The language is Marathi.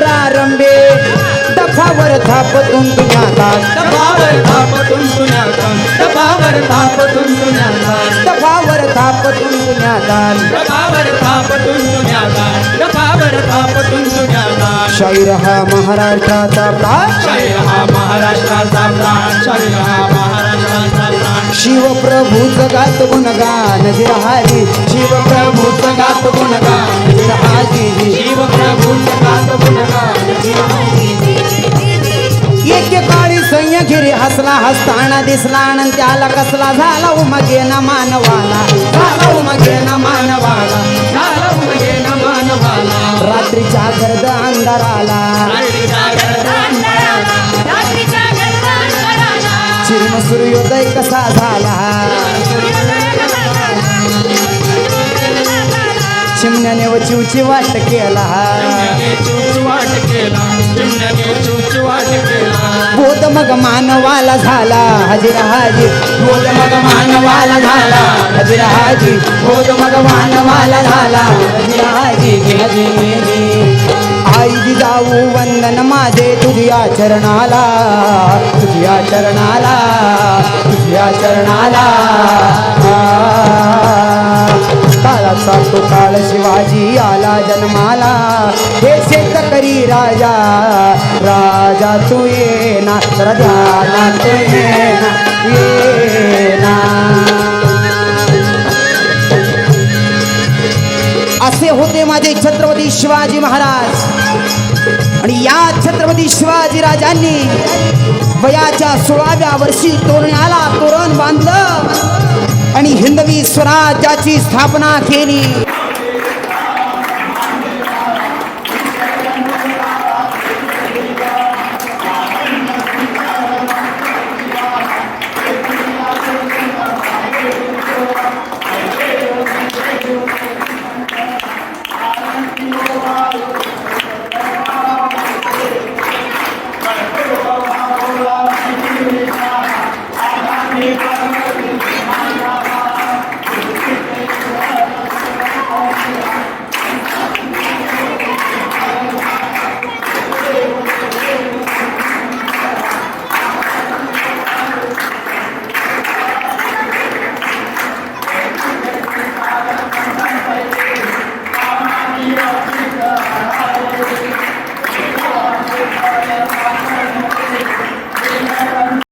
प्रारंभे. दफावर थापतून तुझ्या दफावर थापतून तुझ्या दफावर थापतून तुझ्या दफावर थापतून तुझ्या दफावर थापतून तुझ्या दफावर थापतून तुझ्या दास शाहीर हा महाराष्ट्राचा प्राण. शाहीर हा महाराष्ट्राचा प्राण. शाहीर हा महाराष्ट्राचा प्राण. शिवप्रभू जगात गुणगान विहारी शिवप्रभू सैन्यगिरी हसला हसताना दिसला आणि त्याला कसला झाला उमगे न मानवाला. झाला उमगे न मानवाला. झाला उमगे न मानवाला. रात्रीच्या गर्द अंधाराला. सूर्योदय कसा झाला? चिमण्याने व चिवची वाट केला मग मानवाला झाला. हजीर हाजी बोध मग मानवाला झाला. हजीर हाजी बोध मग मानवाला झाला. हजीर हाजी हाजी आई जाऊ वंदन माझे तुझ्या चरणाला तुझ्या चरणाला तुझ्या चरणाला असा तो काळ शिवाजी आला जन्माला. हे शेतकरी राजा राजा तू ये ना तर ये ना असे होते माझे छत्रपती शिवाजी महाराज. आणि या छत्रपती शिवाजी राजांनी वयाच्या सोळाव्या वर्षी तोरण्याला तोरण बांधलं. आणि हिंदवी स्वराज्याची स्थापना केली.